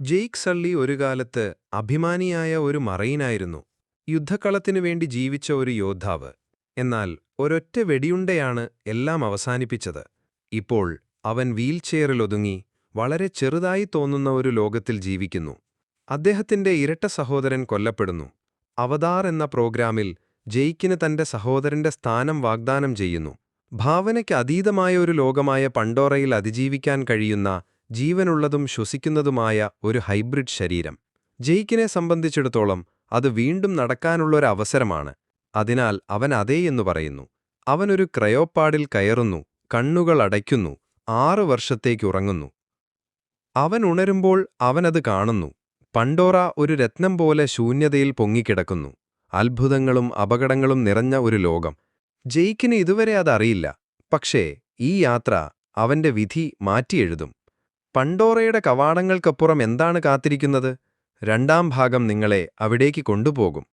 Jake സള്ളി ഒരു കാലത്ത് അഭിമാനിയായ ഒരു മറൈനായിരുന്നു. യുദ്ധക്കളത്തിനു വേണ്ടി ജീവിച്ച ഒരു യോദ്ധാവ്. എന്നാൽ ഒരൊറ്റ വെടിയുണ്ടയാണ് എല്ലാം അവസാനിപ്പിച്ചത്. ഇപ്പോൾ അവൻ വീൽചെയറിലൊതുങ്ങി വളരെ ചെറുതായി തോന്നുന്ന ഒരു ലോകത്തിൽ ജീവിക്കുന്നു. അദ്ദേഹത്തിന്റെ ഇരട്ട സഹോദരൻ കൊല്ലപ്പെടുന്നു. അവതാർ എന്ന പ്രോഗ്രാമിൽ ജെയ്ക്കിന് തന്റെ സഹോദരന്റെ സ്ഥാനം വാഗ്ദാനം ചെയ്യുന്നു. ഭാവനയ്ക്ക് അതീതമായ ഒരു ലോകമായ പണ്ടോറയിൽ അതിജീവിക്കാൻ കഴിയുന്ന ജീവനുള്ളതും ശ്വസിക്കുന്നതുമായ ഒരു ഹൈബ്രിഡ് ശരീരം. ജെയ്ക്കിനെ സംബന്ധിച്ചിടത്തോളം അത് വീണ്ടും നടക്കാനുള്ളൊരവസരമാണ്. അതിനാൽ അവൻ അതേ എന്നു പറയുന്നു. അവനൊരു ക്രയോപ്പാഡിൽ കയറുന്നു കണ്ണുകൾ അടയ്ക്കുന്നു ആറു വർഷത്തേക്കുറങ്ങുന്നു അവൻ ഉണരുമ്പോൾ അവനത് കാണുന്നു. പണ്ടോറ ഒരു രത്നം പോലെ ശൂന്യതയിൽ പൊങ്ങിക്കിടക്കുന്നു. അത്ഭുതങ്ങളും അപകടങ്ങളും നിറഞ്ഞ ഒരു ലോകം. ജെയ്ക്കിന് ഇതുവരെ അതറിയില്ല. പക്ഷേ ഈ യാത്ര അവന്റെ വിധി മാറ്റിയെഴുതും. പണ്ടോറയുടെ കവാടങ്ങൾക്കപ്പുറം എന്താണ് കാത്തിരിക്കുന്നത്? രണ്ടാം ഭാഗം നിങ്ങളെ അവിടേക്ക് കൊണ്ടുപോകും.